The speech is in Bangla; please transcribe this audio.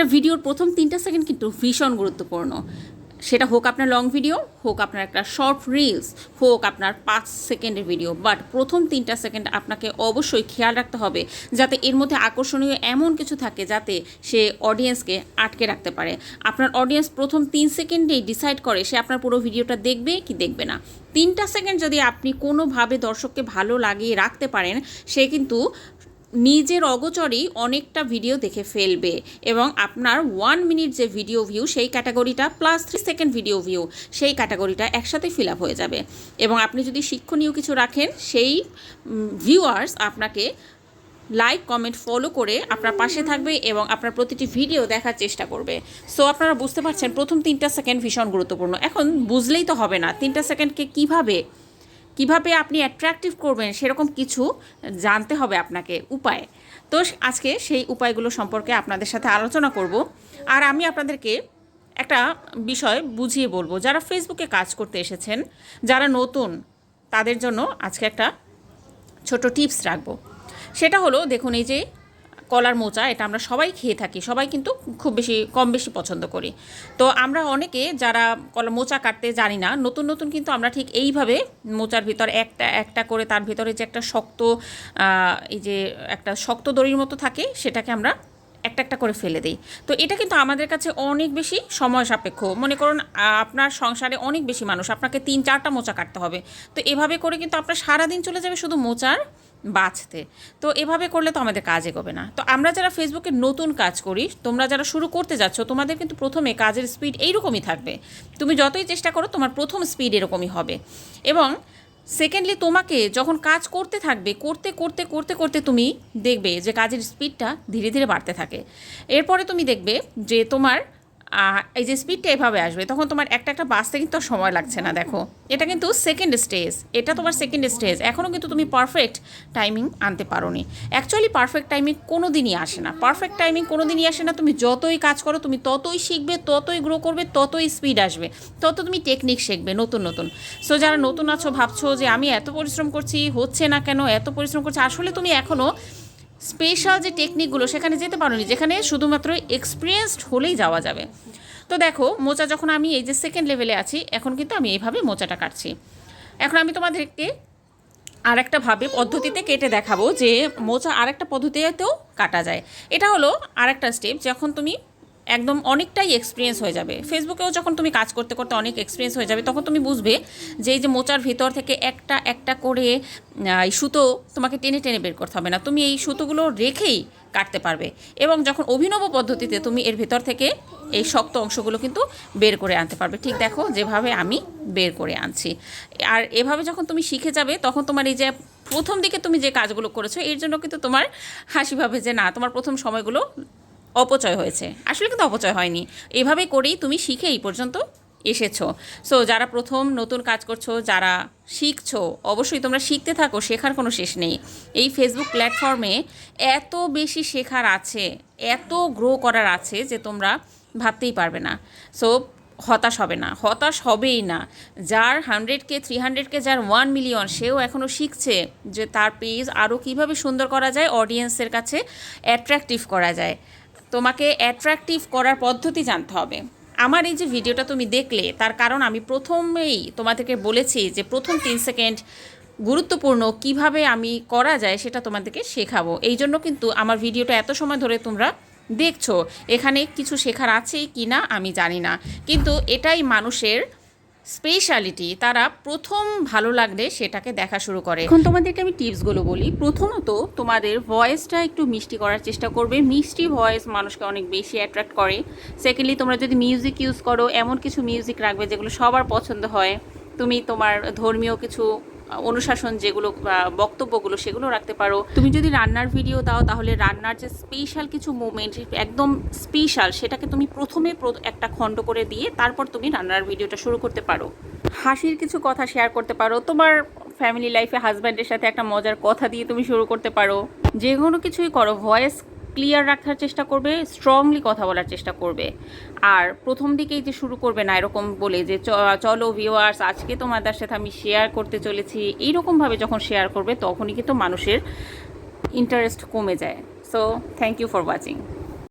একটা ভিডিওর প্রথম তিনটা সেকেন্ড কিন্তু ভীষণ গুরুত্বপূর্ণ। সেটা হোক আপনার লং ভিডিও হোক আপনার একটা শর্ট রিলস হোক আপনার পাঁচ সেকেন্ডের ভিডিও বাট প্রথম তিনটা সেকেন্ড আপনাকে অবশ্যই খেয়াল রাখতে হবে, যাতে এর মধ্যে আকর্ষণীয় এমন কিছু থাকে যাতে সে অডিয়েন্সকে আটকে রাখতে পারে। আপনার অডিয়েন্স প্রথম তিন সেকেন্ডেই ডিসাইড করে, সে আপনার পুরো ভিডিওটা দেখবে কি দেখবে না। তিনটা সেকেন্ড যদি আপনি কোনোভাবে দর্শককে ভালো লাগিয়ে রাখতে পারেন, সে কিন্তু নিজের অগোচরেই অনেকটা ভিডিও দেখে ফেলবে এবং আপনার ওয়ান মিনিট যে ভিডিও ভিউ সেই ক্যাটাগরিটা plus three second video view সেই ক্যাটাগরিটা একসাথে ফিল আপ হয়ে যাবে। এবং আপনি যদি শিক্ষণীয় কিছু রাখেন, সেই ভিউয়ার্স আপনাকে লাইক কমেন্ট ফলো করে আপনার পাশে থাকবে এবং আপনার প্রতিটি ভিডিও দেখার চেষ্টা করবে। সো আপনারা বুঝতে পারছেন প্রথম তিনটা সেকেন্ড ভীষণ গুরুত্বপূর্ণ। এখন বুঝলেই তো হবে না, তিনটা সেকেন্ডকে কীভাবে কীভাবে আপনি অ্যাট্রাকটিভ করবেন সেরকম কিছু জানতে হবে আপনাকে উপায়। তো আজকে সেই উপায়গুলো সম্পর্কে আপনাদের সাথে আলোচনা করব। আর আমি আপনাদেরকে একটা বিষয় বুঝিয়ে বলব। যারা ফেসবুকে কাজ করতে এসেছেন, যারা নতুন, তাদের জন্য আজকে একটা ছোট টিপস রাখব। সেটা হলো, দেখুন এই যে কলার মোচা, এটা আমরা সবাই খেয়ে থাকি। সবাই কিন্তু খুব বেশি, কম বেশি পছন্দ করি। তো আমরা অনেকে যারা কলা মোচা কাটতে জানি না, নতুন নতুন কিন্তু আমরা ঠিক এইভাবে মোচার ভিতর একটা একটা করে তার ভিতরে যে একটা শক্ত এই যে একটা শক্ত দড়ির মতো থাকে, সেটাকে আমরা একটা একটা করে ফেলে দিই। তো এটা কিন্তু আমাদের কাছে অনেক বেশি সময় সাপেক্ষ। মনে করুন আপনার সংসারে অনেক বেশি মানুষ, আপনাকে তিন, চারটা মোচা কাটতে হবে। তো এভাবে করে কিন্তু আপনার সারাদিন চলে যাবে শুধু মোচার বাঁচতে। তো এভাবে করলে তো আমাদের কাজ এগোবে না। তো আমরা যারা ফেসবুকে নতুন কাজ করি, তোমরা যারা শুরু করতে যাচ্ছ, তোমাদের কিন্তু প্রথমে কাজের স্পিড এইরকমই থাকবে। তুমি যতই চেষ্টা করো, তোমার প্রথম স্পিড এরকমই হবে। এবং সেকেন্ডলি তোমাকে যখন কাজ করতে থাকবে, করতে করতে করতে করতে তুমি দেখবে যে কাজের স্পিডটা ধীরে ধীরে বাড়তে থাকে। এরপরে তুমি দেখবে যে তোমার এই যে স্পিডটা এভাবে আসবে, তখন তোমার একটা একটা বাঁচতে কিন্তু সময় লাগছে না, দেখো। এটা কিন্তু সেকেন্ড স্টেজ এটা তোমার সেকেন্ড স্টেজ এখনও কিন্তু তুমি পারফেক্ট টাইমিং আনতে পারো নি অ্যাকচুয়ালি পারফেক্ট টাইমিং কোনো দিনই আসে না। পারফেক্ট টাইমিং কোনো দিনই আসে না। তুমি যতই কাজ করো, তুমি ততই শিখবে, ততই গ্রো করবে, ততই স্পিড আসবে। তত তুমি টেকনিক শিখবে, নতুন নতুন। সো যারা নতুন আছো, ভাবছ যে আমি এত পরিশ্রম করছি, হচ্ছে না কেন, এত পরিশ্রম করছি, আসলে তুমি এখনও স্পেশাল যে টেকনিকগুলো সেখানে যেতে পারোনি, যেখানে শুধুমাত্র এক্সপিরিয়েন্সড হলেই যাওয়া যাবে। তো দেখো, মোচা যখন আমি এই যে সেকেন্ড লেভেলে আছি, এখন কিন্তু আমি এইভাবে মোচাটা কাটছি। এখন আমি তোমাদেরকে আর একটা ভাবে পদ্ধতিতে কেটে দেখাবো যে মোচা আরেকটা পদ্ধতিতেও কাটা যায়। এটা হলো আরেকটা স্টেপ যখন তুমি একদম অনেকটাই এক্সপিরিয়েন্স হয়ে যাবে। ফেসবুকেও যখন তুমি কাজ করতে করতে অনেক এক্সপিরিয়েন্স হয়ে যাবে, তখন তুমি বুঝবে যে এই যে মোচার ভিতর থেকে একটা একটা করে এই সুতো তোমাকে টেনে টেনে বের করতে হবে না। তুমি এই সুতোগুলো রেখেই কাটতে পারবে এবং যখন অভিনব পদ্ধতিতে তুমি এর ভেতর থেকে এই শক্ত অংশগুলো কিন্তু বের করে আনতে পারবে। ঠিক দেখো, যেভাবে আমি বের করে আনছি। আর এভাবে যখন তুমি শিখে যাবে, তখন তোমার এই যে প্রথম দিকে তুমি যে কাজগুলো করেছ, এর জন্য কিন্তু তোমার হাসি ভাবে যে না, তোমার প্রথম সময়গুলো অপচয় হয়েছে। আসলে কিন্তু অপচয় হয়নি। এভাবে করেই তুমি শিখে এই পর্যন্ত এসেছ। সো যারা প্রথম নতুন কাজ করছ, যারা শিখছো, অবশ্যই তোমরা শিখতে থাকো, শেখার কোনো শেষ নেই। এই ফেসবুক প্ল্যাটফর্মে এত বেশি শেখার আছে, এত গ্রো করার আছে যে তোমরা ভাবতেই পারবে না। সো হতাশ হবে না। হতাশ হবেই না। যার hundred K three hundred K যার ওয়ান মিলিয়ন সেও এখনও শিখছে যে তার পেজ আরও কীভাবে সুন্দর করা যায় অডিয়েন্সের কাছে অ্যাট্রাকটিভ করা যায়। তোমাকে অ্যাট্রাকটিভ করার পদ্ধতি জানতে হবে। আমার এই যে ভিডিওটা তুমি দেখলে, তার কারণ আমি প্রথমেই তোমাদেরকে বলেছি যে প্রথম তিন সেকেন্ড গুরুত্বপূর্ণ কীভাবে আমি করা যায় সেটা তোমাদেরকে শেখাবো। এই জন্য কিন্তু আমার ভিডিওটা এত সময় ধরে তোমরা দেখছ, এখানে কিছু শেখার আছে কি না আমি জানি না। কিন্তু এটাই মানুষের স্পেশালিটি তারা প্রথম ভালো লাগলে সেটাকে দেখা শুরু করে। এখন তোমাদেরকে আমি টিপসগুলো বলি। প্রথমত তোমাদের ভয়েসটা একটু মিষ্টি করার চেষ্টা করবে। মিষ্টি ভয়েস মানুষকে অনেক বেশি অ্যাট্রাক্ট করে। সেকেন্ডলি তোমরা যদি মিউজিক ইউজ করো, এমন কিছু মিউজিক রাখবে যেগুলো সবার পছন্দ হয়। তুমি তোমার ধর্মীয় কিছু অনুশাসন যেগুলো বক্তব্যগুলো সেগুলো রাখতে পারো। তুমি যদি রান্নার ভিডিও দাও, তাহলে রান্নার যে স্পেশাল কিছু মুমেন্ট একদম স্পেশাল সেটাকে তুমি প্রথমে প্র- একটা খণ্ড করে দিয়ে তারপর তুমি রান্নার ভিডিওটা শুরু করতে পারো। হাসির কিছু কথা শেয়ার করতে পারো। তোমার ফ্যামিলি লাইফে হাজব্যান্ডের সাথে একটা মজার কথা দিয়ে তুমি শুরু করতে পারো। যে কোনো কিছুই করো ভয়েস ক্লিয়ার রাখার চেষ্টা করবে স্ট্রংলি কথা বলার চেষ্টা করবে। আর প্রথম দিকেই যে শুরু করবে না, এরকম বলে যে চলো ভিউয়ার্স আজকে তোমাদের সাথে আমি শেয়ার করতে চলেছি, এইরকমভাবে যখন শেয়ার করবে, তখনই কিন্তু মানুষের ইন্টারেস্ট কমে যায়। So thank you for watching